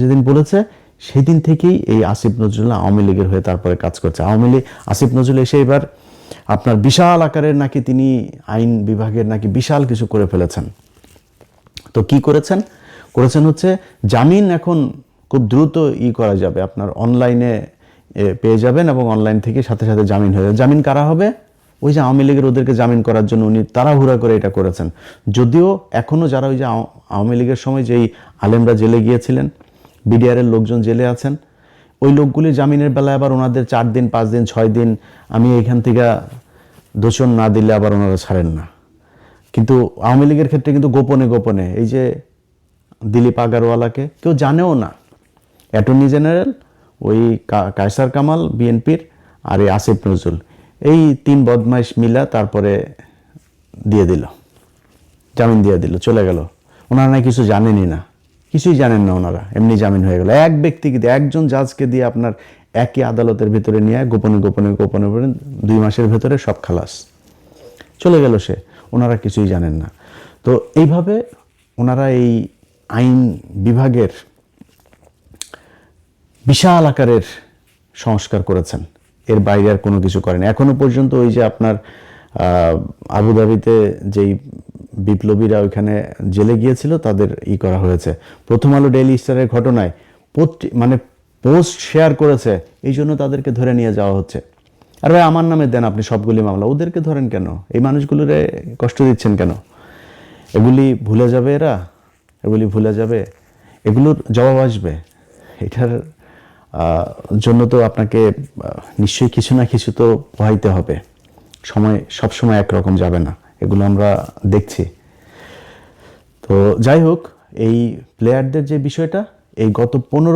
যেদিন বলেছে, সেদিন থেকেই এই আসিফ নজরুল আওয়ামী লীগের হয়ে তারপরে কাজ করছে। আওয়ামী লীগ, আসিফ নজরুল এসে এবার আপনার বিশাল আকারের নাকি তিনি আইন বিভাগের নাকি বিশাল কিছু করে ফেলেছেন। তো কি করেছেন? করেছেন হচ্ছে জামিন এখন খুব দ্রুত ই করা যাবে। আপনার অনলাইনে পেয়ে যাবেন এবং অনলাইন থেকে সাথে সাথে জামিন হয়ে যাবে। জামিন কারা হবে? ওই যে আওয়ামী লীগের ওদেরকে জামিন করার জন্য উনি তাড়াহুড়া করে এটা করেছেন। যদিও এখনও যারা ওই যে আও- আওয়ামী লীগের সময় যেই আলেমরা জেলে গিয়েছিলেন বিডিআরের লোকজন জেলে আছেন। ওই লোকগুলি জামিনের বেলায় আবার ওনাদের চার দিন, পাঁচ দিন, ছয় দিন আমি এখান থেকে দোষণ না দিলে আবার ওনারা ছাড়েন না। কিন্তু আওয়ামী লীগের ক্ষেত্রে কিন্তু গোপনে গোপনে এই যে দিলীপ আগারওয়ালাকে কেউ জানেও না। অ্যাটর্নি জেনারেল, ওই কায়সার কামাল, বিএনপির আর এই আসিফ নজরুল। এই তিন বদমাইশ মিলা তারপরে দিয়ে দিল, জামিন দিয়ে দিল, চলে গেল। ওনারা কিছু জানেনই না। কিছুই জানেন না ওনারা। এমনি জামিন হয়ে গেল। এক ব্যক্তিকে দিয়ে, একজন জাজকে দিয়ে আপনার একই আদালতের ভিতরে নিয়ে গোপনে গোপনে গোপনে দুই মাসের ভেতরে সব খালাস। চলে গেল সে। ওনারা কিছুই জানেন না। তো এইভাবে ওনারা এই আইন বিভাগের বিশাল আকারের সংস্কার করেছেন। এর বাইরে আর কোনো কিছু করেন। এখনও পর্যন্ত ওই যে আপনার আবুধাবিতে যেই বিপ্লবীরা ওইখানে জেলে গিয়েছিল, তাদের ই করা হয়েছে। প্রথম আলো ডেইলি স্টারের ঘটনায় মানে পোস্ট শেয়ার করেছে, এই জন্য তাদেরকে ধরে নিয়ে যাওয়া হচ্ছে। আর ভাই, আমার নামে দেন আপনি সবগুলি মামলা। ওদেরকে ধরেন কেন? এই মানুষগুলোরে কষ্ট দিচ্ছেন কেন? এগুলি ভুলে যাবে এরা? এগুলি ভুলে যাবে? এগুলোর জবাব আসবে? এটার জন্য তো আপনাকে নিশ্চয়ই কিছু না কিছু তো পোহাইতে হবে। সময় সব সময় একরকম যাবে না। এগুলো আমরা দেখছি। তো যাই হোক এই প্লেয়ারদের যে বিষয়টা এই গত পনেরো